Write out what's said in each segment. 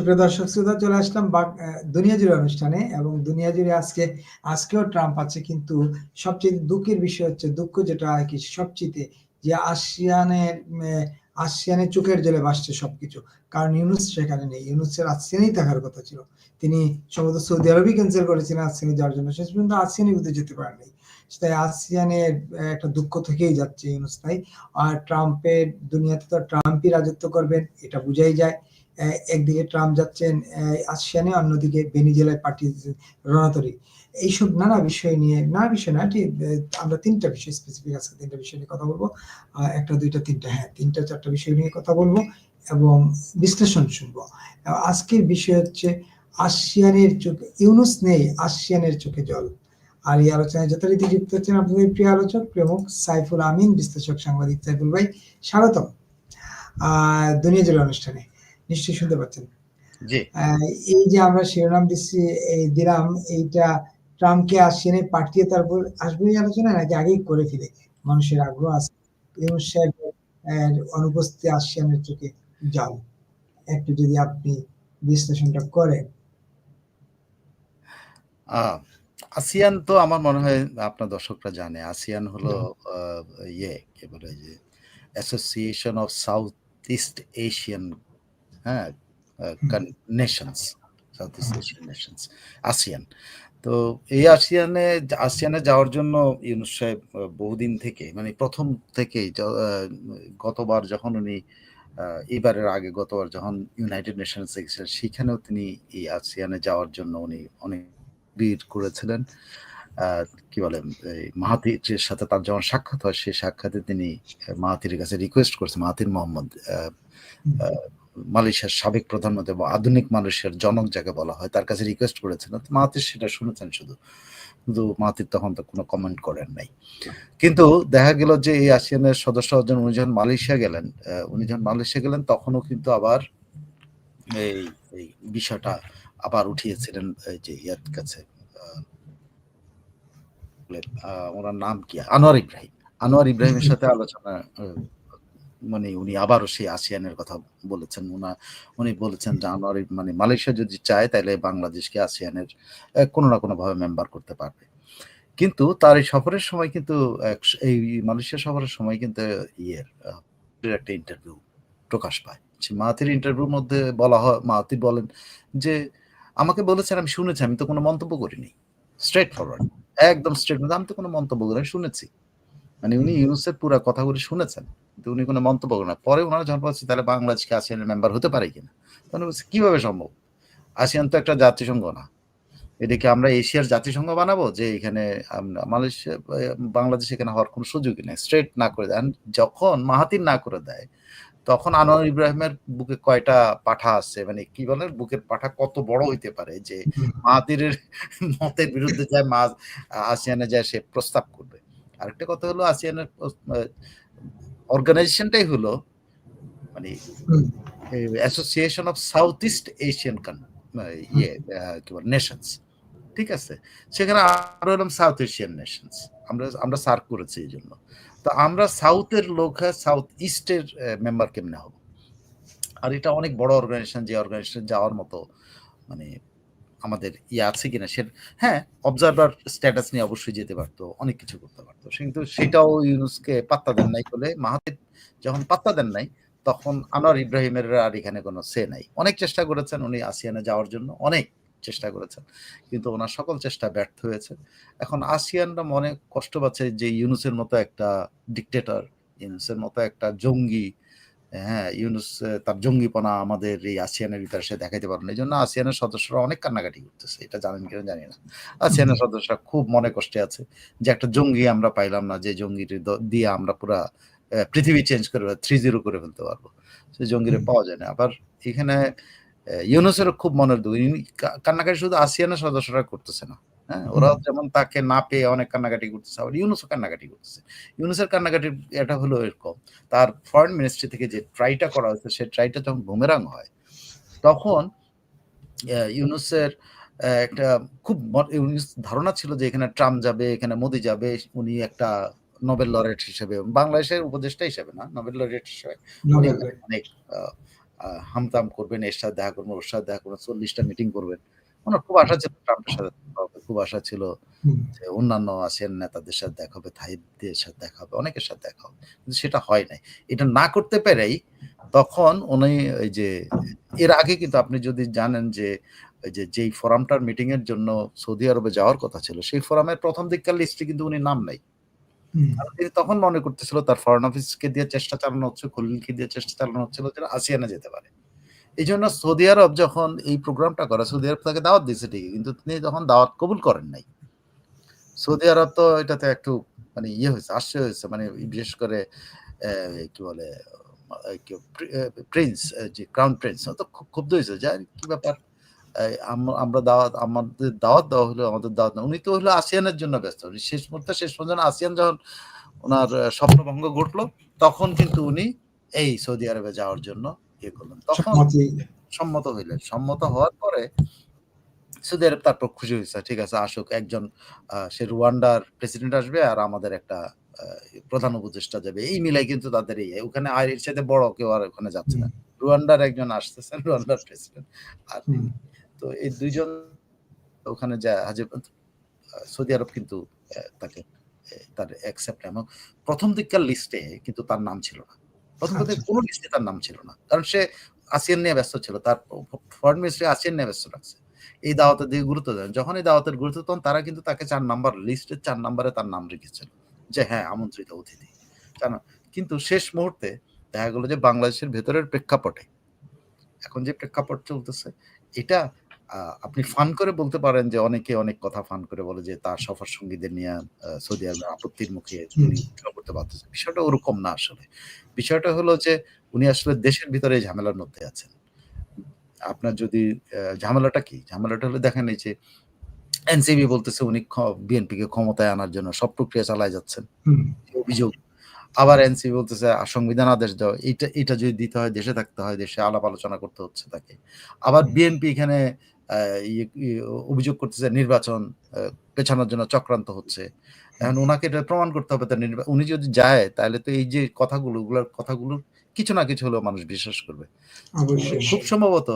সুপ্রিয় দর্শক শ্রোতা, চলে আসলাম দুনিয়া জুড়ে অনুষ্ঠানে এবং দুনিয়া জুড়ে আজকে, আজকেও ট্রাম্প আছে, কিন্তু সবচেয়ে দুঃখের বিষয় হচ্ছে, দুঃখ যেটা আর কি, সবচেয়ে যে আসিয়ানের আসিয়ানের চোখের জলে ভাসছে সবকিছু। কারণ ইউনুস সেখানে নেই। ইউনুসের আসিয়ানেই থাকার কথা ছিল। তিনি সম্ভবত সৌদি আরবই ক্যান্সেল করেছিলেন আসিয়ানে যাওয়ার জন্য শেষ পর্যন্ত আসিয়ানে কিন্তু যেতে পারেনি। তাই আসিয়ানের একটা দুঃখ থেকেই যাচ্ছে ইউনুস তাই। আর ট্রাম্পের দুনিয়াতে তো ট্রাম্পই রাজত্ব করবেন, এটা বুঝাই যায়। একদিকে ট্রাম্প যাচ্ছেন আসিয়ানে, অন্যদিকে পাঠিয়ে দিচ্ছেন রণতরী। এইসব নানা বিষয় নিয়ে, নানা বিষয় না আমরা তিনটা বিষয় স্পেসিফিক আজকে তিনটা বিষয় নিয়ে কথা বলব। একটা, দুইটা, তিনটা হ্যাঁ তিনটা, চারটা বিষয় নিয়ে কথা বলব এবং বিশ্লেষণ শুনব। আজকের বিষয় হচ্ছে আসিয়ানের চোখে, ইউনুস নেই, আসিয়ানের চোখে জল। আর এই আলোচনায় যথারীতি যুক্ত হচ্ছেন আপনাদের প্রিয় আলোচক, প্রমুখ সাইফুল আমিন, বিশ্লেষক সাংবাদিক সাইফুল ভাই, স্বাগতম। আহ দুনিয়া জুড়ে অনুষ্ঠানে। নিশ্চয়ই শুনতে পাচ্ছেন। এই যে আমরা শিরোনাম দিচ্ছি এই দিলাম এইটা ট্রাম্পকে আসিয়ানে পাঠিয়ে তারপর আসবে আলোচনা নাকি আগেই করে ফেলে? মানুষের আগ্রহ আছে। ইউনুস সাহেবের অনুপস্থিতি আসিয়ানের চোখে যাও একটু যদি আপনি বিশ্লেষণটা করেন। আসিয়ান তো আমার মনে হয় আপনার দর্শকরা জানে আসিয়ান হলো ইয়ে কি বলে যে Association of South East Asian হ্যাঁ Nations South East Asian Nations ASEAN তো এই আসিয়ানে আসিয়ানে যাওয়ার জন্য ইউনুস সাহেব বহুদিন থেকে মানে প্রথম থেকেই গতবার যখন উনি এবারের আগে গতবার যখন ইউনাইটেড নেশনস গেছিলেন সেখানেও তিনি এই আসিয়ানে যাওয়ার জন্য উনি অনেক বীর করেছিলেন। কি বলে মাহাতির সাথে তার যখন সাক্ষাৎ হয় সেই সাক্ষাতে তিনি মাহাতির কাছে রিকোয়েস্ট করছে মাহাতির মোহাম্মদ মালয়েশিয়ার সাবেক প্রধানমন্ত্রী বা আধুনিক মালয়েশিয়ার জনক যাকে বলা হয়, তার কাছে রিকোয়েস্ট করেছিলেন তো মাহাতির সেটা শুনেছেন শুধু। কিন্তু মাহাতির তখন তো কোনো কমেন্ট করেন নাই। কিন্তু দেখা গেল যে এই আসিয়ানের সদস্য হচ্ছেন উনি যখন মালয়েশিয়া গেলেন উনি যখন মালয়েশিয়া গেলেন, তখনও কিন্তু আবার এই এই বিষয়টা আবার উঠিয়েছিলেন যে ইয়ার কাছে ওনার নাম কি? আনোয়ার ইব্রাহিম। আনোয়ার ইব্রাহিমের সাথে আলোচনা মানে উনি আবারও সেই আসিয়ানের কথা বলেছেন। উনা, উনি বলেছেন যে আনোয়ার মানে মালয়েশিয়া যদি চায় তাহলে বাংলাদেশকে আসিয়ানের কোনো না কোনো ভাবে মেম্বার করতে পারবে। কিন্তু তার এই সফরের সময় কিন্তু এই মালয়েশিয়া সফরের সময় কিন্তু ইয়ের একটা ইন্টারভিউ প্রকাশ পায়। সে মাহাতির ইন্টারভিউর মধ্যে বলা হয় মাহাতির বলেন যে, আমাকে বলেছেন, আমি শুনেছি, আমি তো কোনো মন্তব্য করিনি। স্ট্রেট ফরওয়ার্ড একদম স্ট্রেট আমি তো কোনো মন্তব্য করি শুনেছি। মানে উনি ইউনুসের পুরো কথাগুলি শুনেছেন কিন্তু উনি কোনো মন্তব্য করেন না। পরে ওনারা যখন বলছে তাহলে বাংলাদেশকে আসিয়ানের মেম্বার হতে পারে কিনা? তখন বলছে কীভাবে সম্ভব? আসিয়ান তো একটা জাতিসংঘ না। এটাকে আমরা এশিয়ার জাতিসংঘ বানাবো যে এখানে মালয়েশিয়া বাংলাদেশ এখানে হওয়ার কোনো সুযোগই নেই। স্ট্রেট না করে দেয়। যখন মাহাতির না করে দেয় তখন আনোয়ার ইব্রাহিমের বুকে কয়টা পাঠা আছে? মানে কি বলে বুকের পাঠা কত বড় হইতে পারে যে মাহাতিরের মতের বিরুদ্ধে যায় মা আসিয়ানে যায় সে প্রস্তাব করবে। আরেকটা কথা হলো আসিয়ানের অর্গানাইজেশনটাই হলো মানে Association of South East Asian ইয়ে কি বলে নেশনস ঠিক আছে? সেখানে আরও এরকম সাউথ এশিয়ান নেশনস আমরা আমরা সার্ভ করেছি এই জন্য। তো আমরা সাউথের লোক সাউথ ইস্টের মেম্বার কেমনে হব? আর এটা অনেক বড় অর্গানাইজেশন যে অর্গানাইজেশন যাওয়ার মতো মানে আমাদের ইয়ে আছে কিনা সে হ্যাঁ অবজারভার স্ট্যাটাস নিয়ে অবশ্যই যেতে পারতো, অনেক কিছু করতে পারতো। কিন্তু সেটাও ইউনুসকে পাত্তা দেন নাই বলে মাহাতির যখন পাত্তা দেন নাই, তখন আনোয়ার ইব্রাহিমের আর এখানে কোনো সে নাই। অনেক চেষ্টা করেছেন উনি আসিয়ানে যাওয়ার জন্য, অনেক চেষ্টা করেছেন। কিন্তু ওনার সকল চেষ্টা ব্যর্থ হয়েছে। এখন আসিয়ানরা মনে কষ্ট পাচ্ছে যে ইউনুসের মতো একটা ডিকটেটর ইউনুসের মতো একটা জঙ্গি হ্যাঁ ইউনুস তার জঙ্গিপনা আমাদের এই আসিয়ানের ভিতরে সে দেখাইতে পারেন এই জন্য আসিয়ানের সদস্যরা অনেক কান্নাকাটি করতেছে। এটা জানেন কিনা জানি না। আসিয়ানের সদস্যরা খুব মনে কষ্টে আছে যে একটা জঙ্গি আমরা পাইলাম না যে জঙ্গিটি দিয়ে আমরা পুরা পৃথিবী চেঞ্জ করে থ্রি জিরো করে ফেলতে পারব। সে জঙ্গিরে পাওয়া যায় না। আবার এখানে ইউনুসেরও খুব মনের দুঃখ। কান্নাকাটি শুধু আসিয়ানের সদস্যরা করতেছে না। হ্যাঁ ওরা যেমন তাকে না পেয়ে অনেক কান্নাকাটি করতেছে আবার ইউনুসও কান্নাকাটি করতেছে। ইউনুসের কান্নাকাটির এটা হলো এরকম তার ফরেন মিনিস্ট্রি থেকে যে ট্রাইটা করা হয়েছে সেই ট্রাইটা যখন বুমেরাং হয় তখন ইউনুসের একটা খুব ইউনুস ধারণা ছিল যে এখানে ট্রাম্প যাবে এখানে মোদি যাবে উনি একটা নোবেল লরেট হিসেবে বাংলাদেশের উপদেষ্টা হিসেবে না নোবেল লরেট হিসেবে অনেক হামতাম করবেন, এর সাথে দেখা করবেন, ওর সাথে দেখা করবেন, চল্লিশটা মিটিং করবেন। উনার খুব আশা ছিল ট্রাম্পের সাথে দেখা হবে। খুব আশা ছিল যে অন্যান্য আসিয়ান নেতাদের সাথে দেখা হবে, থাইদের সাথে দেখা হবে, অনেকের সাথে দেখা হবে। কিন্তু সেটা হয় নাই। এটা না করতে পেরেই তখন উনি ওই যে এর আগে কিন্তু আপনি যদি জানেন যে ওই যে যেই ফোরামটার মিটিং এর জন্য সৌদি আরবে যাওয়ার কথা ছিল, সেই ফোরামের প্রথম দিককার লিস্টে কিন্তু উনি নাম নাই। তিনি তখন মনে করতেছিল তার ফরেন অফিসকে দিয়ে চেষ্টা চালানো হচ্ছে, খলিলকে দিয়ে চেষ্টা চালানো হচ্ছিল যে আসিয়ানে যেতে পারে। এজন্য সৌদি আরব যখন এই প্রোগ্রামটা করে, সৌদি আরব তাকে দাওয়াত দিয়েছে ঠিকই। কিন্তু তিনি তখন দাওয়াত কবুল করেন নাই। সৌদি আরব তো এটাতে একটু মানে ইয়ে হয়েছে, আশ্চর্য হয়েছে। মানে বিশেষ করে কি বলে প্রিন্স যে ক্রাউন প্রিন্স তো খুব ক্ষুব্ধ হয়েছে যে, কি ব্যাপার? আম আমরা দাওয়াত আমাদের দাওয়াত দেওয়া হলো, আমাদের দাওয়াত না।" উনি তো হলো আসিয়ানের জন্য ব্যস্ত। শেষ মুহূর্তে শেষ পর্যন্ত আসিয়ান যখন উনার স্বপ্নভঙ্গ ঘটলো, তখন কিন্তু উনি এই সৌদি আরবে যাওয়ার জন্য ইয়ে করলেন। তখন সম্মত হইলেন। সম্মত হওয়ার পরে সৌদি আরব তারপর খুশি হইছে। ঠিক আছে আসুক একজন সে রুয়ান্ডার প্রেসিডেন্ট আসবে আর আমাদের একটা প্রধান উপদেষ্টা যাবে। এই মিলাই কিন্তু তাদের এই ওখানে চাইতে বড় কেউ আর ওখানে যাচ্ছে না। রুয়ান্ডার একজন আসতেছেন, রুয়ান্ডার প্রেসিডেন্ট। আর তো এই ২ জন ওখানে যায় হাজির সৌদি আরব কিন্তু তাকে তার অ্যাকসেপ্ট এবং ১ম দিককার লিস্টে কিন্তু তার নাম ছিল না। ১ম কথা আচ্ছা। কোন লিস্টে তার নাম ছিল না। কারণ সে আসিয়ান নিয়ে ব্যস্ত ছিল। তার ফরেন মিনিস্ট্রি আসিয়ান নিয়ে ব্যস্ত রাখছে। এই দাওয়াতের দিকে গুরুত্ব দেন। যখন এই দাওয়াতের গুরুত্ব তখন তারা কিন্তু তাকে চার নাম্বার লিস্টের চার নাম্বারে তার নাম রেখেছিল। যে হ্যাঁ, আমন্ত্রিত অতিথি। জানো? কিন্তু শেষ মুহূর্তে দেখা গেলো যে বাংলাদেশের ভেতরের প্রেক্ষাপটে এখন যে প্রেক্ষাপট চলতেছে এটা আপনি ফান করে বলতে পারেন যে অনেকে অনেক কথা ফান করে বলে যে তার সফর সঙ্গীদের নিয়ে সৌদি আরবের আপত্তির মুখে উনি করতে পারতেছেন। বিষয়টা ওরকম না আসলে। বিষয়টা হলো যে উনি আসলে দেশের ভিতরে ঝামেলার মধ্যে আছেন। আপনার যদি ঝামেলাটা কি? ঝামেলাটা হলো দেখেন এই যে এনসিবি বলতেছে উনি খ বিএনপিকে ক্ষমতায় আনার জন্য সব প্রক্রিয়া চালায় যাচ্ছেন। অভিযোগ। আবার এনসিবি বলতেছে সংবিধান আদেশ দাও। এটা এটা যদি দিতে হয় দেশে থাকতে হয়, দেশে আলাপ আলোচনা করতে হচ্ছে তাকে। আবার বিএনপি এখানে অভিযোগ করতেছে নির্বাচন পেছানোর জন্য চক্রান্ত হচ্ছে। এখন ওনাকে এটা প্রমাণ করতে হবে তার উনি যদি যায় তাহলে তো এই যে কথাগুলো, ওগুলার কথাগুলোর কিছু না কিছু হলেও মানুষ বিশ্বাস করবে। খুব সম্ভবত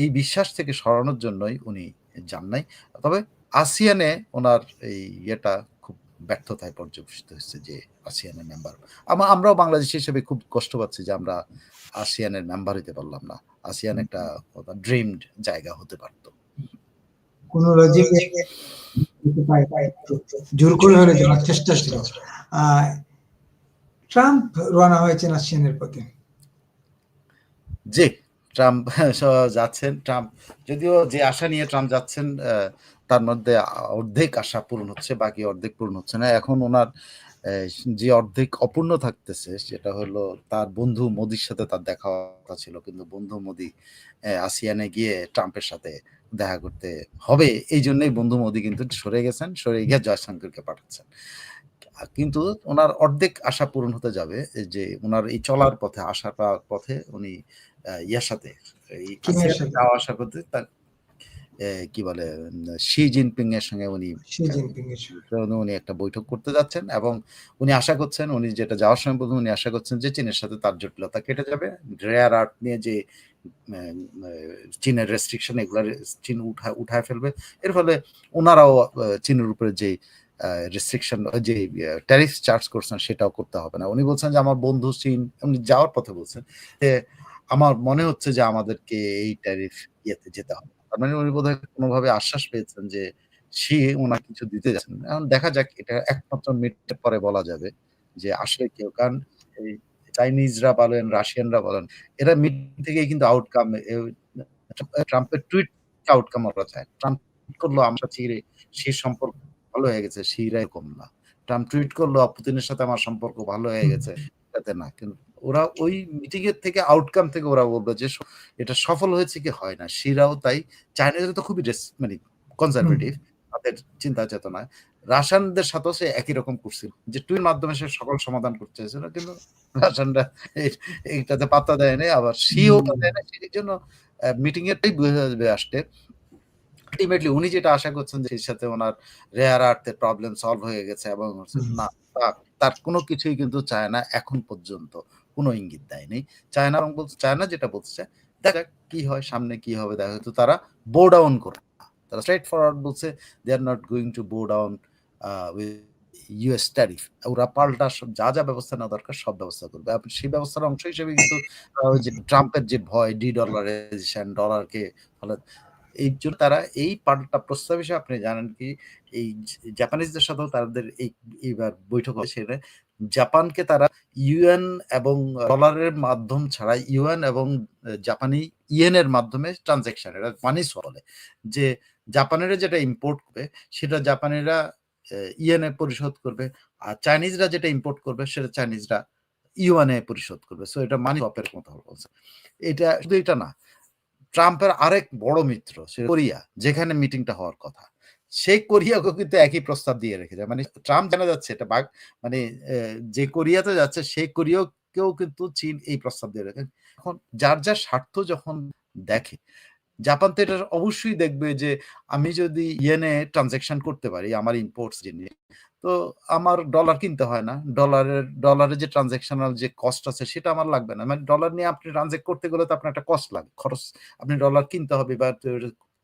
এই বিশ্বাস থেকে সরানোর জন্যই উনি যান নাই। তবে আসিয়ানে ওনার এই ইয়েটা খুব ব্যর্থতায় পর্যবেসিত হয়েছে যে আসিয়ানের মেম্বার। আমা আমরাও বাংলাদেশ হিসেবে খুব কষ্ট পাচ্ছি যে আমরা আসিয়ানের মেম্বার হইতে পারলাম না। আসিয়ান একটা ড্রিমড জায়গা হতে পারত। কোন লজিকে জোর করে হলে যাওয়ার চেষ্টা ছিল। ট্রাম্প রওনা হয়েছেন পথে। জি, ট্রাম্প যাচ্ছেন। ট্রাম্প যদিও যে আশা নিয়ে ট্রাম্প যাচ্ছেন তার মধ্যে অর্ধেক আশা পূরণ হচ্ছে, বাকি অর্ধেক পূরণ হচ্ছে না। এখন ওনার যে অর্ধেক অপূর্ণ থাকতেছে সেটা হলো তার বন্ধু মোদির সাথে তার দেখা ছিল। কিন্তু বন্ধু মোদি আসিয়ানে গিয়ে ট্রাম্পের সাথে দেখা করতে হবে। এই জন্যই বন্ধু মোদী কিন্তু সরে গেছেন। সরে গিয়ে জয়শঙ্করকে পাঠাচ্ছেন। কিন্তু উনার অর্ধেক আশা পূরণ হতে যাবে যে উনার এই চলার পথে পাওয়ার পথে উনি ইয়ার সাথে। যাওয়া আসা করতে তার কি বলে শি জিনপিং এর সঙ্গে উনি। উনি একটা বৈঠক করতে যাচ্ছেন এবং উনি আশা করছেন উনি যেটা যাওয়ার সময় বলছেন উনি আশা করছেন যে চীনের সাথে তার জটিলতা কেটে যাবে। রেয়ার আর্ট নিয়ে যে চীনের রেস্ট্রিকশন এগুলা চীন উঠা, উঠায় ফেলবে। এর ফলে ওনারাও চীনের উপরে যে রেস্ট্রিকশন যে ট্যারিফ চার্জ করছেন সেটাও করতে হবে না। উনি বলছেন যে, আমার বন্ধু চীন উনি যাওয়ার পথে বলছেন যে, আমার মনে হচ্ছে যে, আমাদেরকে এই ট্যারিফ ইয়েতে যেতে হবে। তার মানে উনি বোধহয় কোনোভাবে আশ্বাস পেয়েছেন যে, সে ওনার কিছু দিতে যাচ্ছেন। এখন দেখা যাক, এটা একমাত্র মিটের পরে বলা যাবে যে, আসলে কেউ, কারণ এই চাইনিজরা বলেন, রাশিয়ানরা বলেন এরা মিটিং থেকে কিন্তু আউটকাম ট্রাম্পের টুইট আউটকাম ওরা চায়। ট্রাম্প করল আমরা চিরে শি সম্পর্ক ভালো হয়ে গেছে, শিরা এরকম না। ট্রাম্প টুইট করল পুতিনের সাথে আমার সম্পর্ক ভালো হয়ে গেছে। এটাতে না। কিন্তু ওরা ওই মিটিং এর থেকে আউটকাম থেকে ওরা বলবে যে এটা সফল হয়েছে কি হয় না। শিরাও তাই। চাইনিজরা তো খুবই মানে কনজারভেটিভ তাদের চিন্তা চেতনায়। রাশিয়ানদের সাথেও সে একই রকম করছিল। যে টুইট মাধ্যমে সে সকল সমাধান করতে চেয়েছিল। কিন্তু রাশিয়ানরা এইটাতে পাত্তা দেয় নাই। আবার তা দেয় নাই। সেই জন্য মিটিং এরটাই বোঝা যাবে আসলে আল্টিমেটলি উনি যেটা আশা করছেন যে সাথে উনার রেয়ার আর্থ এর প্রবলেম সলভ হয়ে গেছে এবং না তার কোনো কিছুই কিন্তু চায়না এখন পর্যন্ত কোনো ইঙ্গিত দেয়নি। চায়না বলছে চায়না যেটা বলছে দেখা যাক কি হয় সামনে কি হবে দেখা তো তারা বো ডাউন করে না। তারা স্ট্রেট ফরওয়ার্ড বলছে they are not going to bow down US tariff ওরা পাল্টা যা যা ব্যবস্থা নেওয়া দরকার সব ব্যবস্থা করবে। আপনি সেই ব্যবস্থার অংশ হিসেবে কিন্তু ট্রাম্পের যে ভয় ডি ডলারাইজেশন ডলারকে এই জন্য তারা এই পাল্টা প্রস্তাব হিসেবে আপনি জানেন কি, এই জাপানিজদের সাথেও তাদের এই, এইবার বৈঠক সেটা জাপানকে তারা ইউএন এবং ডলারের মাধ্যম ছাড়া ইউএন এবং জাপানি ইয়েনের মাধ্যমে ট্রানজেকশন এটা মানি বলে, যে জাপানেরা যেটা ইম্পোর্ট করবে, সেটা জাপানিরা ইয়েনে পরিশোধ করবে, আর চাইনিজরা যেটা ইম্পোর্ট করবে, সেটা চাইনিজরা ইউএনএ পরিশোধ করবে। সো এটা মানি অপের কথা বলছে। এটা শুধু এটা না, ট্রাম্পের আরেক বড় মিত্র কোরিয়া, যেখানে মিটিংটা হওয়ার কথা। সেই কোরিয়াকে কিন্তু একই প্রস্তাব দিয়ে রেখেছে। মানে ট্রাম্প জানা যাচ্ছে এটা বাঘ মানে যে কোরিয়াতে যাচ্ছে সেই কোরিয়াকেও কিন্তু চীন এই প্রস্তাব দিয়ে রেখে এখন যার যার স্বার্থ যখন দেখে, জাপান তো এটা অবশ্যই দেখবে যে আমি যদি ইয়েনে ট্রানজেকশন করতে পারি আমার ইম্পোর্টস জিনিস তো আমার ডলার কিনতে হয় না। ডলারের ডলারের যে ট্রানজেকশনাল যে কস্ট আছে সেটা আমার লাগবে না। মানে ডলার নিয়ে আপনি ট্রানজেক্ট করতে গেলে তো আপনার একটা কস্ট লাগে। খরচ, আপনি ডলার কিনতে হবে বা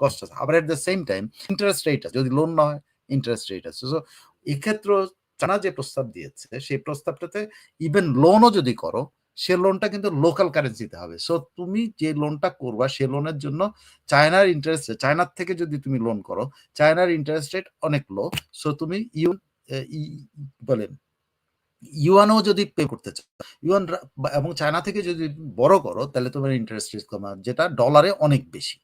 কস্ট আছে। আবার at the same time interest rate আছে। যদি লোন না হয় ইন্টারেস্ট রেট আছে। সো এক্ষেত্রে চানা যে প্রস্তাব দিয়েছে, সেই প্রস্তাবটাতে ইভেন লোনও যদি করো, সে লোনটা কিন্তু লোকাল কারেন্সিতে হবে। সো তুমি যে লোনটা করবা, সে লোনের জন্য চায়নার ইন্টারেস্ট চায়নার থেকে যদি তুমি লোন করো, চায়নার ইন্টারেস্ট রেট অনেক লো সো তুমি ইউ বলেন, ইউয়ানও যদি পে করতে চাও ইউয়ান এবং চায়না থেকে যদি বড় করো, তাহলে তোমার ইন্টারেস্ট রেট কমা যেটা ডলারে অনেক বেশি।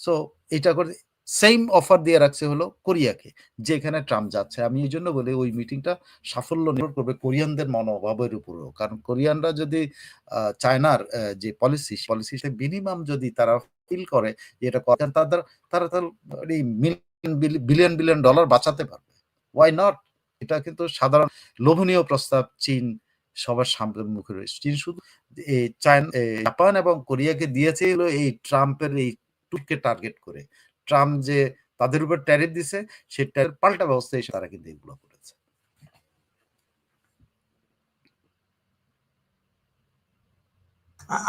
সো এটা করে সেম অফার দিয়ে রাখছে হলো কোরিয়াকে, যেখানে ট্রাম্প যাচ্ছে। আমি এই জন্য বলি, ওই মিটিংটা সাফল্য নির্ভর করবে কোরিয়ানদের মনোভাবের উপরেও। কারণ কোরিয়ানরা যদি চায়নার যে পলিসি পলিসি মিনিমাম যদি তারা ফিল করে যে এটা তাদের, তারা তার বিলিয়ন বিলিয়ন ডলার বাঁচাতে পারবে। ওয়াই নট এটা কিন্তু সাধারণ লোভনীয় প্রস্তাব চীন সবার সামনে মুখে রয়েছে। চীন শুধু এই চায়না জাপান এবং কোরিয়াকে দিয়েছে এই ট্রাম্পের এই টুককে টার্গেট করে? ট্রাম্প যে তাদের উপর ট্যারিফ দিছে সেই ট্যারিফ পাল্টা ব্যবস্থা এসে তারা কিন্তু এগুলো করেছে।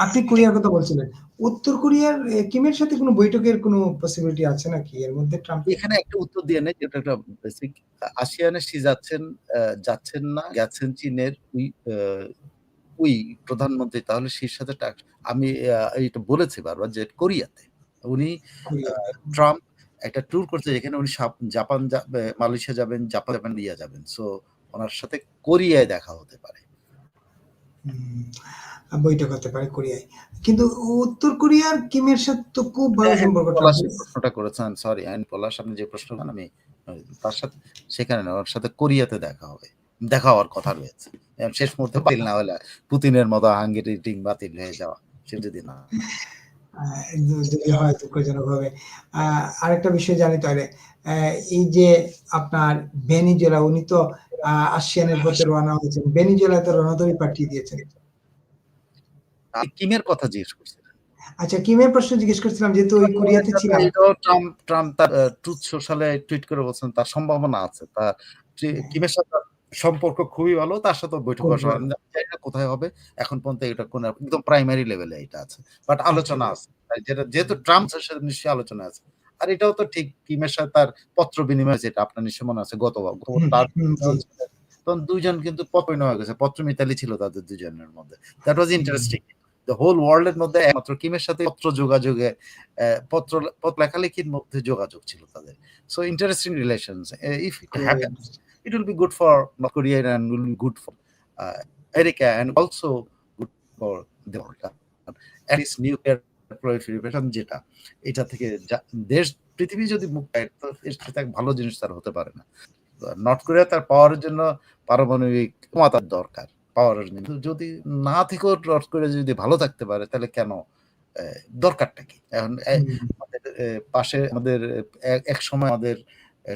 আপনি কোরিয়ার কথা বলছিলেন। উত্তর কোরিয়ার কিমের সাথে কোনো বৈঠকের কোনো পসিবিলিটি আছে নাকি? এর মধ্যে ট্রাম্প এখানে একটা উত্তর দিয়ে নেই যেটা একটা বেসিক আসিয়ানে সি যাচ্ছেন যাচ্ছেন না গেছেন চীনের ওই ওই প্রধানমন্ত্রী তাহলে সেই সাথে আমি এটা বলেছি বারবার যে কোরিয়াতে। উনি ট্রাম্প একটা ট্যুর করতে যেখানে উনি জাপান মালয়েশিয়া যাবেন জাপান যাবেন ইয়া যাবেন। সো ওনার সাথে কোরিয়ায় দেখা হতে পারে। বৈঠক হতে পারে কোরিয়ায়। কিন্তু উত্তর কোরিয়ার কিমের সাথে তো খুব ভালো সম্পর্ক প্রশ্নটা করেছেন সরি আইন পলাশ আপনি যে প্রশ্ন আমি তার সাথে সেখানে না ওর সাথে কোরিয়াতে দেখা হবে। দেখা হওয়ার কথা রয়েছে। শেষ মুহূর্তে বাতিল না হলে পুতিনের মতো হাঙ্গেরি টিম বাতিল হয়ে যাওয়া সে যদি না। যদি হয় আরেকটা বিষয় জানি তাহলে এই যে আপনার বেনিজেলা উনি তো আসিয়ানের পথে রওনা হয়েছেন। বেনিজেলাতে রণতরী পাঠিয়ে দিয়েছেন। কিমের কথা জিজ্ঞেস করছিলেন? আচ্ছা কিমের প্রশ্ন জিজ্ঞেস করছিলাম যেহেতু ওই কোরিয়াতে ছিলাম। ট্রাম্প ট্রাম্প তার ট্রুথ সোশ্যালে টুইট করে বলছেন তার সম্ভাবনা আছে। তা কিমের সাথে সম্পর্ক খুবই ভালো তার সাথে বৈঠক এটা কোথায় হবে? এখন পর্যন্ত এটা কোন একদম প্রাইমারি লেভেলে এটা আছে। বাট আলোচনা আছে। যেটা যেহেতু ট্রাম্প সাথে নিশ্চয়ই আলোচনা আছে। আর এটাও তো ঠিক কিমের সাথে তার পত্র বিনিময় যেটা আপনার নিশ্চয় মনে আছে গত তখন দুইজন কিন্তু পত্র হয়ে গেছে। পত্র মিতালি ছিল তাদের দুজনের মধ্যে। That was interesting the whole world এর মধ্যে একমাত্র কিমের সাথে পত্র যোগাযোগে পত্র পত্র লেখালেখির মধ্যে যোগাযোগ ছিল তাদের। So interesting relation if it happens it will be good for North Korea and will be good for uh, America and also good for the world. At least nuclear proliferation যেটা এটা থেকে দেশ পৃথিবী যদি মুখ পায় তো ভালো জিনিস তার হতে পারে না। নর্থ কোরিয়া তার পাওয়ারের জন্য পারমাণবিক ক্ষমতার দরকার পাওয়ারের জন্য। যদি না থেকেও নর্থ কোরিয়া যদি ভালো থাকতে পারে তাহলে কেন দরকারটা কি? এখন আমাদের পাশে আমাদের এক সময় আমাদের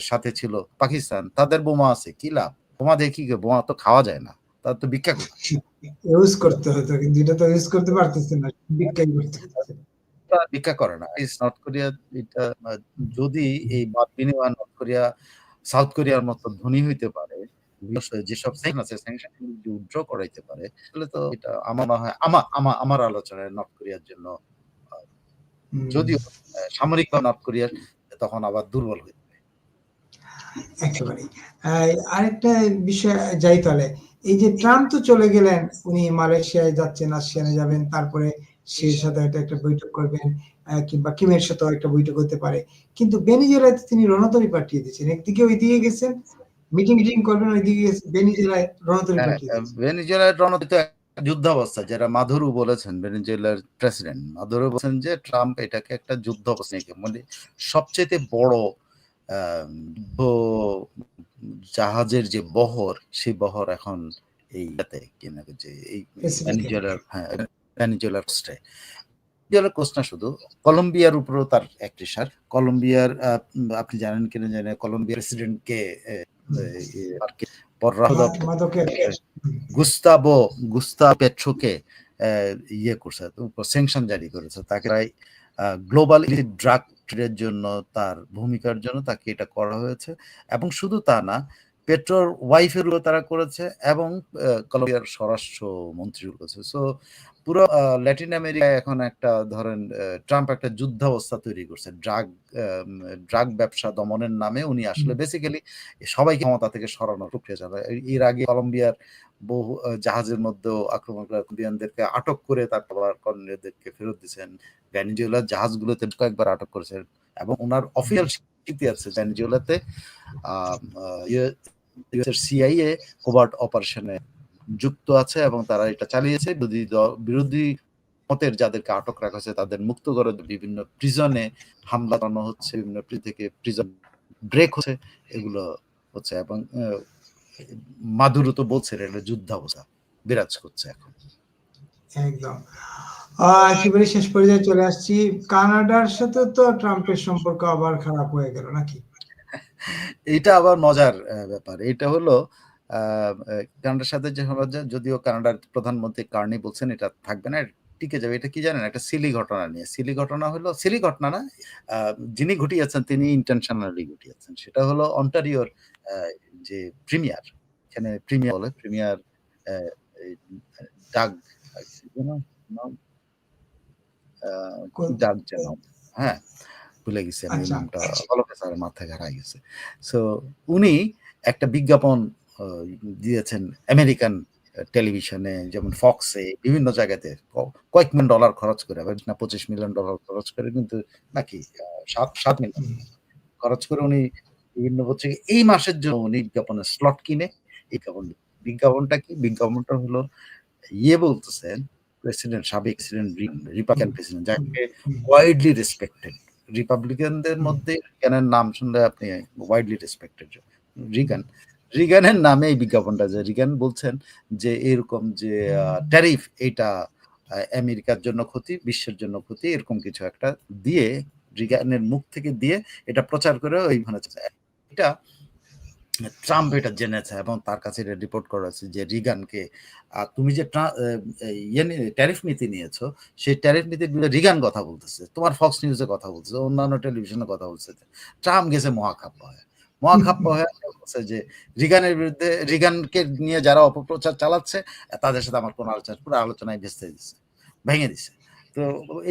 সাথে ছিল পাকিস্তান তাদের বোমা আছে কি লাভ বোমা দেখি বোমা তো খাওয়া যায় না তার তো ভিক্ষা ইউজ করতে হতো কিন্তু এটা তো ইউজ করতে পারতেছে না করতে ভিক্ষা করে না নর্থ কোরিয়া এটা যদি এই বাদ বিনিময় নর্থ কোরিয়া সাউথ কোরিয়ার মতো ধনী হইতে পারে যেসব স্যাংশন আছে স্যাংশন যদি উইথড্র করাইতে পারে তাহলে তো এটা আমার মনে হয় আমার আমার আমার আলোচনায় নর্থ কোরিয়ার জন্য। যদিও আ সামরিকভাবে নর্থ কোরিয়া তখন আবার দুর্বল যাবে। একেবারেই। আরেকটা বিষয় যাই তাহলে। এই যে ট্রাম্প তো চলে গেলেন, উনি মালয়েশিয়ায় যাচ্ছেন, আসিয়ানে যাবেন, তারপরে সির সাথে হয়তো একটা বৈঠক করবেন, কিংবা কিমের সাথেও একটা বৈঠক হতে পারে। কিন্তু ভেনিজুয়েলায় তো তিনি রণতরী পাঠিয়ে দিয়েছেন। একদিকে গেছেন, করবেন, ওইদিকে গেছেন, রণতরী হ্যাঁ, পাঠিয়ে আ দিয়েছেন। রণতরী যুদ্ধাবস্থা যেটা মাদুরো বলেছেন ভেনিজুয়েলার প্রেসিডেন্ট। মাদুরো বলেছেন যে ট্রাম্প এটাকে একটা যুদ্ধাবস্থা মানে সবচাইতে বড় জাহাজের যে বহর, সেই বহর এখন এই যে ভেনিজুয়েলার হ্যাঁ, ভেনিজুয়েলার কোস্টে। ভেনিজুয়েলার কোস্ট না শুধু, কলম্বিয়ার উপরেও তার অ্যাক্টিসার। কলম্বিয়ার আপনি জানেন কিনা জানি না কলম্বিয়ার প্রেসিডেন্টকে। গুস্তাভো গুস্তা পেট্রোকে ইয়ে করছে, স্যাংশন জারি করেছে। তাকে গ্লোবাল ড্রাগ ট্রেডের জন্য তার ভূমিকার জন্য তাকে এটা করা হয়েছে। এবং শুধু তা না, পেট্রোর ওয়াইফেরও তারা করেছে এবং কলম্বিয়ার স্বরাষ্ট্র মন্ত্রীও করেছে। সো পুরো ল্যাটিন আমেরিকায় এখন একটা ধরেন ট্রাম্প একটা যুদ্ধাবস্থা তৈরি করছে। ড্রাগ ড্রাগ ব্যবসা দমনের নামে উনি আসলে। বেসিক্যালি সবাইকে ক্ষমতা থেকে সরানোর প্রক্রিয়া চালায়। এর আগে কলম্বিয়ার বহু জাহাজের মধ্যেও আক্রমণ করা কলম্বিয়ানদেরকে আটক করে তারপর আবার কলম্বিয়ানদেরকে ফেরত দিয়েছেন। ভেনিজুয়েলার জাহাজগুলোতে কয়েকবার আটক করেছেন এবং উনার অফিসিয়াল স্বীকৃতি আছে ভেনিজুয়েলাতে ইয়ে সিআইএ কোভার্ট অপারেশন যুক্ত আছে এবং তারা এটা চালিয়েছে। বিরোধী দ বিরোধী মতের যাদেরকে আটক রাখা হয়েছে, তাদের মুক্ত করে বিভিন্ন প্রিজনে হামলা চালানো হচ্ছে। বিভিন্ন থেকে প্রিজন ব্রেক হচ্ছে। এগুলো হচ্ছে এবং মাদুরো তো বলছে, এটা যুদ্ধাবস্থা, বিরাজ করছে এখন। একদম। শেষ পর্যায়ে চলে আসছি। কানাডার সাথে তো ট্রাম্পের সম্পর্ক আবার খারাপ হয়ে গেল নাকি? এইটা আবার মজার ব্যাপার। এটা হলো কানাডার সাথে যে যদিও কানাডার প্রধানমন্ত্রী কার্নি বলছেন এটা থাকবে না, টিকে যাবে। এটা কি জানেন? একটা সিলি ঘটনা নিয়ে। সিলি ঘটনা হলো সিলি ঘটনা না। যিনি ঘটিয়েছেন তিনি ইনটেনশনালি ঘটিয়েছেন। সেটা হলো অন্টারিওর যে প্রিমিয়ার, এখানে প্রিমিয়ার বলে, প্রিমিয়ার অ্যা এই ডাগ নাম? আ কোন কি ডাগ যেন? হ্যাঁ, ভুলে গেছি আমি আচ্ছা। নামটা অলকের স্যারের মাথা থেকে গেছে। সো উনি একটা বিজ্ঞাপন দিয়েছেন আমেরিকান টেলিভিশনে যেমন ফক্সে বিভিন্ন জায়গাতে কয়েক মিলিয়ন ডলার খরচ করে না ২৫ মিলিয়ন ডলার খরচ করে কিন্তু নাকি ৭ ৭ মিলিয়ন খরচ করে উনি বিভিন্ন হচ্ছে এই মাসের জন্য উনি বিজ্ঞাপনের স্লট কিনে বিজ্ঞাপন বিজ্ঞাপনটা কি? বিজ্ঞাপনটা হলো ইয়ে বলতেছেন প্রেসিডেন্ট সাবেক প্রেসিডেন্ট রিপাবলিকান প্রেসিডেন্ট যাকে ওয়াইডলি রেসপেক্টেড। রিপাবলিকানদের মধ্যে রিগানের নাম শুনলে আপনি ওয়াইডলি রেসপেক্টেড রিগান। রিগানের নামে এই বিজ্ঞাপনটা যে রিগান বলছেন যে এরকম যে ট্যারিফ এটা আমেরিকার জন্য ক্ষতি, বিশ্বের জন্য ক্ষতি এরকম কিছু একটা দিয়ে রিগানের মুখ থেকে দিয়ে এটা প্রচার করে ওইখানে এটা ট্রাম্প এটা জেনেছে এবং তার কাছে এটা রিপোর্ট করা হয়েছে যে রিগানকে তুমি যে ট্রা ইয়ে ট্যারিফ নীতি নিয়েছো, সেই ট্যারিফ নীতির বিরুদ্ধে রিগান কথা বলতেছে। তোমার ফক্স নিউজে কথা বলতেছে, অন্যান্য টেলিভিশনে কথা বলছে। ট্রাম্প গেছে মহাখাপ্পা হয়ে। মহাখাপ্পা হয়ে বলছে যে রিগানের বিরুদ্ধে রিগানকে নিয়ে যারা অপপ্রচার চালাচ্ছে তাদের সাথে আমার কোনো আলোচনা পুরো আলোচনায় ভেস্তে দিচ্ছে ভেঙে দিছে। তো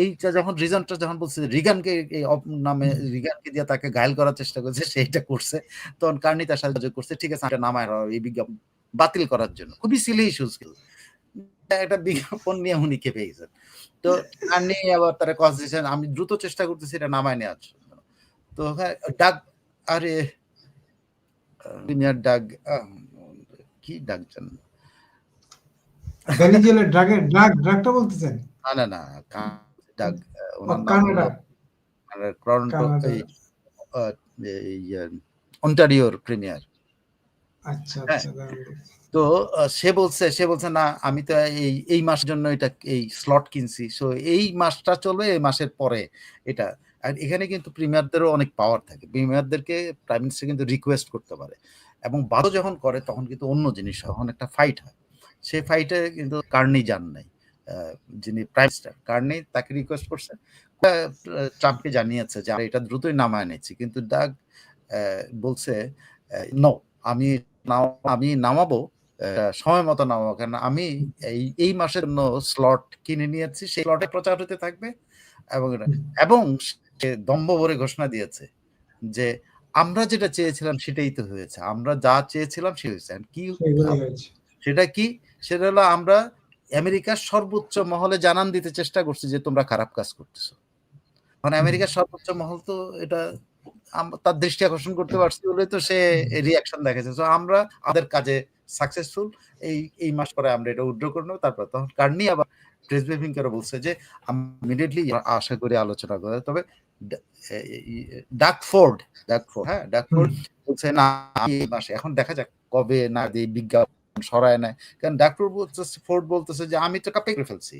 এইটা যখন রিজনটা যখন বলছে রিগানকে এই নামে রিগানকে দিয়ে তাকে ঘায়েল করার চেষ্টা করছে সে এটা করছে। তখন কার্নি তার সাথে করছে। ঠিক আছে এটা নামায় এই বিজ্ঞাপন বাতিল করার জন্য। খুবই সিলি ইস্যুস একটা বিজ্ঞাপন নিয়ে উনি খেপে গেছেন। তো কার্নি আবার তারা কস দিয়েছেন আমি দ্রুত চেষ্টা করতেছি এটা নামায় নেওয়ার জন্য। তো হ্যাঁ, ডাগ আরে ডাক কি ডাক যেন? ভেনিজুয়েলার ড্রাগের ড্রাগ ড্রাগটা বলতেছেন? না, না, না। নাম কানাডা। Toronto অন্টারিওর premier. আচ্ছা, হ্যাঁ। আচ্ছা। তো সে বলছে সে বলছে না আমি তো এই এই মাসের জন্য এটা এই স্লট কিনছি। সো এই মাসটা চলবে এই মাসের পরে এটা। আর এখানে কিন্তু প্রিমিয়ারদেরও অনেক পাওয়ার থাকে। প্রিমিয়ারদেরকে প্রাইম মিনিস্টার কিন্তু রিকোয়েস্ট করতে পারে। এবং বাধ্য যখন করে তখন কিন্তু অন্য জিনিস হয়। তখন একটা ফাইট হয়। সেই ফাইটে কিন্তু কার্নি যান নাই। যিনি প্রাইম মিনিস্টার কার্নি তাকে রিকোয়েস্ট করছে। ট্রাম্পকে জানিয়েছে যে এটা দ্রুতই নামায় নিচ্ছি। কিন্তু অ্যা বলছে নো আমি আমি নামাবো সময় মতো নামাবো। কারণ আমি এই এই মাসের জন্য স্লট কিনে নিয়েছি। সেই স্লটে প্রচার হতে থাকবে। এবং এবং সে দম্ভ ভরে ঘোষণা দিয়েছে যে আমরা যেটা চেয়েছিলাম সেটাই তো হয়েছে। আমরা যা চেয়েছিলাম সে হয়েছে। কি। সেটা কি? সেটা হলো আমরা আমেরিকার সর্বোচ্চ মহলে জানান দিতে চেষ্টা করছি যে তোমরা খারাপ কাজ করতেছো। মানে আমেরিকার সর্বোচ্চ মহল তো এটা তার দৃষ্টি আকর্ষণ করতে পারছি বলেই তো সে হুম। রিঅ্যাকশন দেখাইছে। সো আমরা আমাদের কাজে সাকসেসফুল। এই, এই মাস পরে আমরা এটা উইথড্র করে নেব। তারপর তখন কার্নি আবার প্রেস ব্রিফিং করে বলছে যে ইমিডিয়েটলি আশা করি আলোচনা করে। তবে ডাকফোর্ড, ডাকফোর্ড, হ্যাঁ? ডাকফোর্ড। বলছে না এই মাসে এখন দেখা যাক কবে না দিয়ে বিজ্ঞাপন সরায় নেয়। কারণ ডাকফোর্ড বলতেছে ফোর্ড বলতেছে যে আমি তো করে ফেলছি।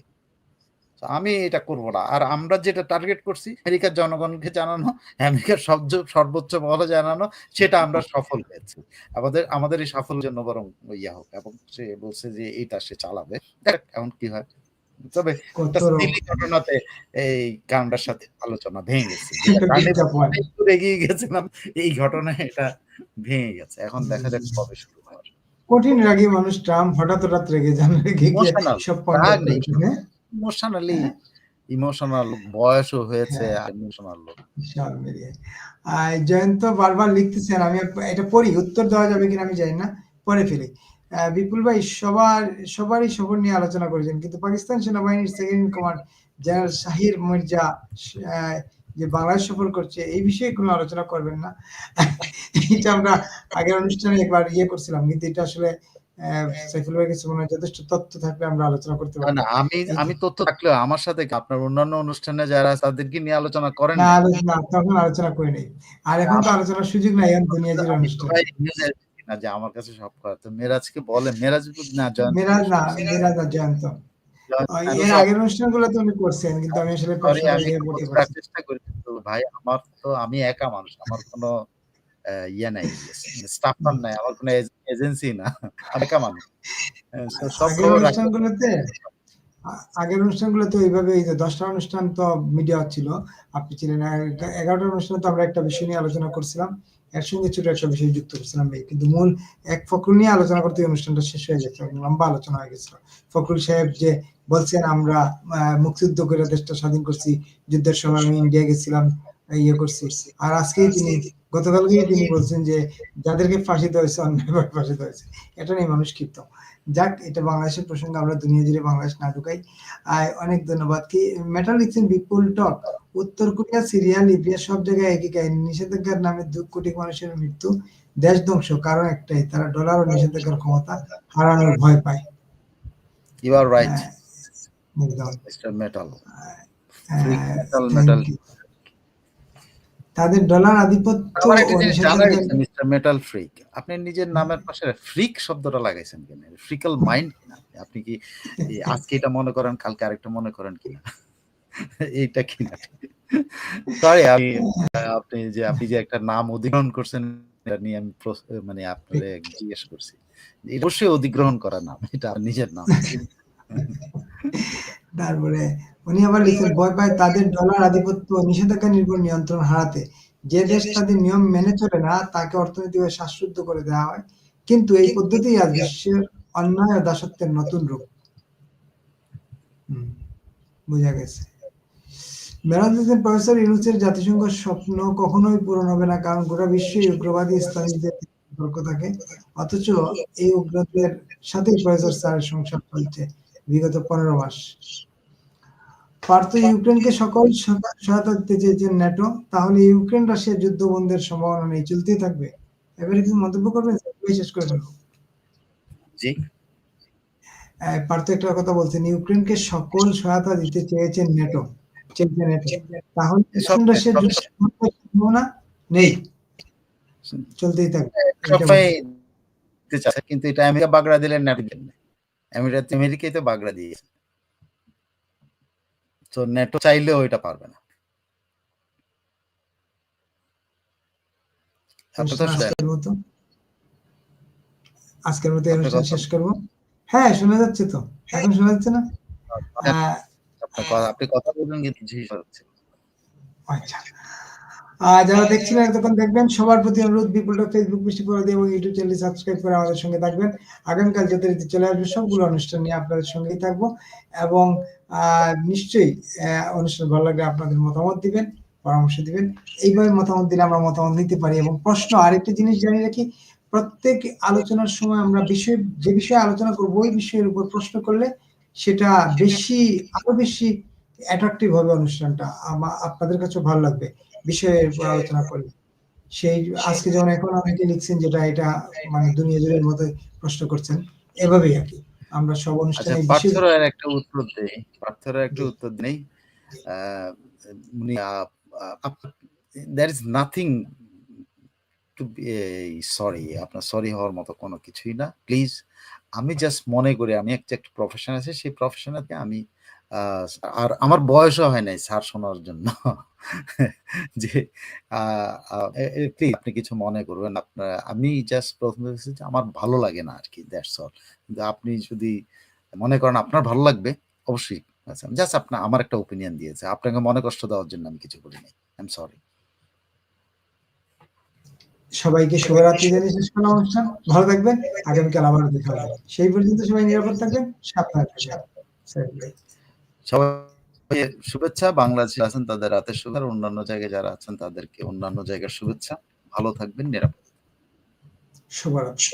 আমি এটা করব না। আর আমরা যেটা টার্গেট করছি আমেরিকার জনগণকে জানানো, আমেরিকার সবজ সর্বোচ্চ মহলে জানানো সেটা আমরা সফল হয়েছি। আমাদের আমাদের এই সাফল্যের জন্য বরং ইয়া হোক এবং সে বলছে যে এটা সে চালাবে। দেখ এখন কি হয়। তবে ঘটনাতে এই কানাডার সাথে আলোচনা ভেঙে গেছে। এগিয়ে গেছিলাম। এই ঘটনায় এটা ভেঙে গেছে। এখন দেখা যাক কবে শুরু। কঠিন রাগী মানুষ ট্রাম্প হঠাৎ, হঠাৎ রেগে যান। রেগে গিয়ে সব। করেছেন, হ্যাঁ? ইমোশনালি হ্যাঁ। ইমোশনাল বয়সও হয়েছে হ্যাঁ। ইমোশনাল। সব জয়ন্ত বারবার লিখতেছেন আমি এটা পড়ি। উত্তর দেওয়া যাবে কিনা আমি জানি না। পড়ে ফেলি। বিপুল ভাই সবার সবারই সফর নিয়ে আলোচনা করেছেন। কিন্তু পাকিস্তান সেনাবাহিনীর second command general Shahir Mirza যে বাংলাদেশ সফর করছে এই বিষয়ে কোনো আলোচনা করবেন না। এটা আমরা আগের অনুষ্ঠানে একবার ইয়ে করছিলাম। কিন্তু এটা আসলে সাইফুল ভাইয়ের কাছে মনে যথেষ্ট তথ্য থাকলে আমরা আলোচনা করতে পারি। না আমি আমি তথ্য থাকলেও আমার সাথে আপনার অন্যান্য অনুষ্ঠানে যারা তাদেরকে নিয়ে আলোচনা করেন না আলোচনা তখন আলোচনা করি নাই। আর এখন তো আলোচনার সুযোগ নাই এখন দুনিয়া জুড়ে অনুষ্ঠান। না যে আমার কাছে সব করা। তো মেরাজকে বলেন। মেরাজ না জয়ন্ত মেরাজ না, মেরাজ না জয়ন্ত। এর সব আগের অনুষ্ঠানগুলোতে উনি করছেন কিন্তু আমি আসলে ইয়ে। চেষ্টা করি। কিন্তু ভাই আমার তো আমি একা মানুষ। আমার কোনো ইয়ে নাই স্টাফ হুম। নাই। আমার কোনো এজ এজেন্সি না। আমি একা মানুষ। হ্যাঁ, সব খবর রাখতে আগের অনুষ্ঠানগুলোতে ওইভাবে এই যে ১০ টা অনুষ্ঠান তো মিডিয়া ছিল। আপনি ছিলেন। আর ১১ টা অনুষ্ঠানে তো আমরা একটা বিষয় নিয়ে আলোচনা করছিলাম। এর সঙ্গে ছোট একটা বিষয় যুক্ত করছিলাম। কিন্তু মূল এক নিয়ে আলোচনা করতে অনুষ্ঠানটা শেষ হয়ে গেছে। লম্বা আলোচনা হয়ে গেছিল। সাহেব যে বলছেন আমরা মুক্তিযুদ্ধ করে দেশটা স্বাধীন করছি। যুদ্ধের সময় আমি ইন্ডিয়া গেছিলাম, ইয়ে করছি। আর আজকেই তিনি গতকালকেই তিনি বলছেন যে যাদেরকে ফাঁসি দেওয়া হয়েছে অন্যায়ভাবে ফাঁসি দেওয়া হয়েছে। এটা নিয়ে মানুষ ক্ষিপ্ত। যাক এটা বাংলাদেশের প্রসঙ্গে আমরা দুনিয়া জুড়ে বাংলাদেশ না ঢুকাই। অনেক ধন্যবাদ। কি মেটাল লিখছেন বিপুল টক। উত্তর কোরিয়া, সিরিয়া, লিবিয়া সব জায়গায় একই কাহিনী। নিষেধাজ্ঞার নামে দু কোটি মানুষের মৃত্যু, দেশ ধ্বংস। কারণ একটাই তারা ডলার ও নিষেধাজ্ঞার ক্ষমতা হারানোর ভয় পায়। You are right. Mister metal. Metal metal. তাদের ডলার আধিপত্য মিস্টার মেটাল ফ্রিক। আপনি নিজের নামের পাশে ফ্রিক শব্দটা লাগাইছেন কেন? ফ্রিকল মাইন্ড কিনা? আপনি কি আজকে এটা মনে করেন কালকে আরেকটা মনে করেন কিনা? এইটা কিনা? সরি আমি আপনি যে আপনি যে একটা নাম অধিগ্রহণ করছেন এটা নিয়ে আমি মানে আপনারে জিজ্ঞেস করছি। অবশ্যই অধিগ্রহণ করা নাম। এটা নিজের নাম। তারপরে উনি আবার লিখছেন, ভয় পায় তাদের ডলার আধিপত্য নিষেধাজ্ঞা নির্ভর নিয়ন্ত্রণ হারাতে। যে দেশ তাদের নিয়ম মেনে চলে না, তাকে অর্থনৈতিকভাবে শ্বাসরুদ্ধ করে দেওয়া হয়। কিন্তু এই পদ্ধতিই আজ বিশ্বের অন্যায় দাসত্বের নতুন রূপ। বোঝা গেছে। প্রফেসর ইউনূসের স্বপ্ন কখনোই পূরণ হবে না, কারণ গোটা বিশ্বই উগ্রবাদী ইসলামিকদের সতর্ক থাকে। অথচ এই উগ্রদের সাথেই প্রফেসর স্যারের সংসার চলছে বিগত ১৫ মাস। পার্থ ইউক্রেনকে সকল সহায়তা দিতে চেয়েছেন ন্যাটো। তাহলে ইউক্রেন রাশিয়া যুদ্ধ বন্ধের সম্ভাবনা নেই। চলতেই থাকবে। এবারে কিছু মন্তব্য করবেন? শেষ করে ফেলব। জি। পার্থ একটা কথা বলছেন ইউক্রেনকে সকল সহায়তা দিতে চেয়েছেন ন্যাটো। চেয়েছে ন্যাটো। তাহলে ইউক্রেন রাশিয়া যুদ্ধ সম্ভাবনা নেই। চলতেই থাকবে। কিন্তু এটা আমেরিকা বাগড়া দিলে ন্যাটো। আমেরিকা আমেরিকাই তো বাগড়া দিয়েছে। তো ন্যাটো চাইলেও এটা পারবে না। আজকের মতো অনুষ্ঠান শেষ করব। হ্যাঁ, শোনা যাচ্ছে তো। এখন শোনা যাচ্ছে না? আ আপনার কথা আপনি কথা বলবেন কিন্তু শোনা যাচ্ছে আচ্ছা। আর যারা দেখছিলেন এতক্ষণ দেখবেন সবার প্রতি অনুরোধ বিপুলটা ফেসবুক পেজটি ফলো দিয়ে এবং ইউটিউব চ্যানেলটি সাবস্ক্রাইব করে আমাদের সঙ্গে থাকবেন আগামীকাল যথারীতি চলে আসবে সবগুলো অনুষ্ঠান নিয়ে আপনাদের সঙ্গেই থাকব এবং নিশ্চয়ই অনুষ্ঠান ভালো লাগলে আপনাদের মতামত দিবেন, পরামর্শ দিবেন। এইভাবে মতামত দিলে আমরা মতামত নিতে পারি এবং প্রশ্ন আরেকটি জিনিস জানিয়ে রাখি, প্রত্যেক আলোচনার সময় আমরা বিষয়, যে বিষয়ে আলোচনা করব, ওই বিষয়ের উপর প্রশ্ন করলে সেটা বেশি, আরও বেশি অ্যাট্রাকটিভ হবে অনুষ্ঠানটা। আপনাদের কাছে ভালো লাগবে বিষয়ের উপর আলোচনা করলে। সেই, আজকে যেমন এখন অনেকে লিখছেন যেটা এটা মানে দুনিয়া জুড়ের মতো প্রশ্ন করছেন, এভাবেই আর কি। আমরা সব আচ্ছা অনুষ্ঠানে বিষয় পার্থরের একটা উত্তর দেই। পার্থরের একটা উত্তর নেই উনি there is nothing to sorry আপনার সরি হওয়ার মতো কোনো কিছুই না। প্লিজ আমি জাস্ট মনে করি আমি একটা একটা প্রফেশন আছে সেই প্রফেশনাতে আমি আর আমার বয়সও হয় নাই স্যার শোনার জন্য। যে আপনি কিছু মনে করবেন। আপনার, আমি জাস্ট প্রথমে যে আমার ভালো লাগে না আর কি দ্যাটস অল কিন্তু আপনি যদি মনে করেন আপনার ভালো লাগবে, অবশ্যই জাস্ট আপনার আমার একটা ওপিনিয়ন দিয়েছে। আপনাকে মনে কষ্ট দেওয়ার জন্য আমি কিছু বলিনি আই সরি সবাইকে শুভরাত্রি জানিয়ে শেষ করলাম অনুষ্ঠান। ভালো থাকবেন। আগামীকাল আবার দেখা হবে। সেই পর্যন্ত সবাই নিরাপদ থাকবেন। সাবধানে থাকবেন। সবাই শুভেচ্ছা। বাংলাদেশে আছেন তাদের রাতের শুভেচ্ছা অন্যান্য জায়গায় যারা আছেন তাদেরকে অন্যান্য জায়গার শুভেচ্ছা। ভালো থাকবেন, নিরাপদ শুভরাত্রি।